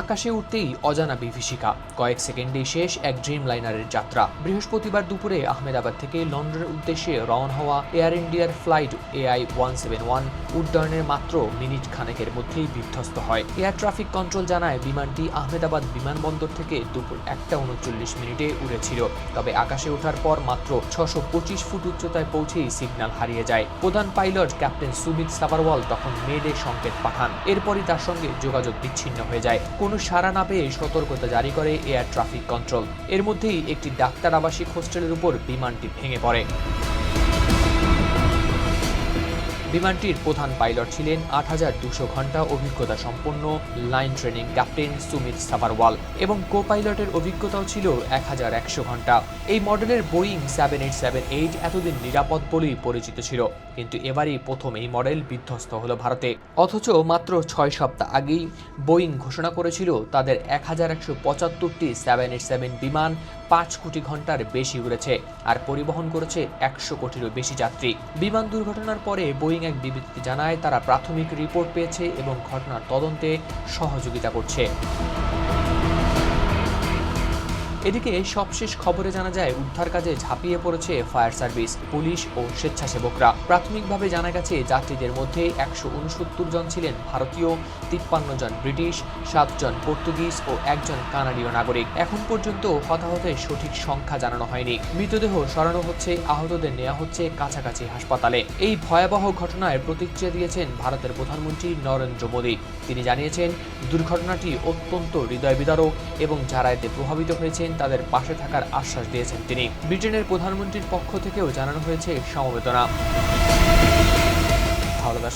আকাশে উঠতেই অজানা বিভীষিকা। কয়েক সেকেন্ডেই শেষ এক ড্রিম লাইনারের যাত্রা। বৃহস্পতিবার দুপুরে আহমেদাবাদ থেকে লন্ডনের উদ্দেশ্যে রওনা হওয়া এয়ার ইন্ডিয়ার flight AI one seven one উড্ডয়নের মাত্র মিনিট খানেকের মধ্যেই বিধ্বস্ত হয়। এয়ার ট্রাফিক কন্ট্রোল জানায়, বিমানটি আহমেদাবাদ বিমানবন্দর থেকে দুপুর একটা উনচল্লিশ মিনিটে উড়েছিল। তবে আকাশে ওঠার পর মাত্র ছশো পঁচিশ ফুট উচ্চতায় পৌঁছেই সিগন্যাল হারিয়ে যায়। প্রধান পাইলট ক্যাপ্টেন সুমিত সাবারওয়াল তখন মেডে সংকেত পাঠান। এরপরই তার সঙ্গে যোগাযোগ বিচ্ছিন্ন হয়ে যায়। কোনো সাড়া না পেয়ে সতর্কতা জারি করে এয়ার ট্রাফিক কন্ট্রোল। এর মধ্যেই একটি ডাক্তার আবাসিক হোস্টেলের উপর বিমানটি ভেঙে পড়ে। বিমানটির প্রধান পাইলট ছিলেন আট হাজার দুশো ঘণ্টা অভিজ্ঞতা সম্পন্ন line training captain Sumit Sabharwal এবং কো পাইলটের অভিজ্ঞতাও ছিল এক হাজার একশো ঘণ্টা এই মডেলের Boeing seven eight seven eight এতদিন নিরাপদ বলেই পরিচিত ছিল, কিন্তু এবারই প্রথম এই মডেল বিধ্বস্ত হলো ভারতে। অথচ মাত্র ছয় সপ্তাহ আগেই বোয়িং ঘোষণা করেছিল তাদের এক হাজার একশো পঁচাত্তরটি সেভেন এইট সেভেন বিমান পাঁচ কোটি ঘণ্টার বেশি উড়েছে, আর পরিবহন করেছে একশো কোটিরও বেশি যাত্রী। বিমান দুর্ঘটনার পরে বোয়িং এক বিবৃতিতে জানায় তারা প্রাথমিক রিপোর্ট পেয়েছে এবং ঘটনার তদন্তে সহযোগিতা করছে। এদিকে সবশেষ খবরে জানা যায়, উদ্ধার কাজে ঝাঁপিয়ে পড়েছে ফায়ার সার্ভিস, পুলিশ ও স্বেচ্ছাসেবকরা। প্রাথমিকভাবে জানা গেছে, যাত্রীদের মধ্যে একশো উনসত্তর জন ছিলেন ভারতীয়, তিপ্পান্ন জন ব্রিটিশ সাতজন পর্তুগিজ ও একজন কানাডীয় নাগরিক। এখন পর্যন্ত হতাহতের সঠিক সংখ্যা জানানো হয়নি। মৃতদেহ সরানো হচ্ছে, আহতদের নেওয়া হচ্ছে কাছাকাছি হাসপাতালে। এই ভয়াবহ ঘটনায় প্রতিক্রিয়া দিয়েছেন ভারতের প্রধানমন্ত্রী নরেন্দ্র মোদী। তিনি জানিয়েছেন, দুর্ঘটনাটি অত্যন্ত হৃদয় বিদারক এবং যারা এতে প্রভাবিত হয়েছেন তাদের পাশে থাকার আশ্বাস দিয়েছেন তিনি। ব্রিটেনের প্রধানমন্ত্রীর পক্ষ থেকেও জানানো হয়েছে সমবেদনা। হাওলাদার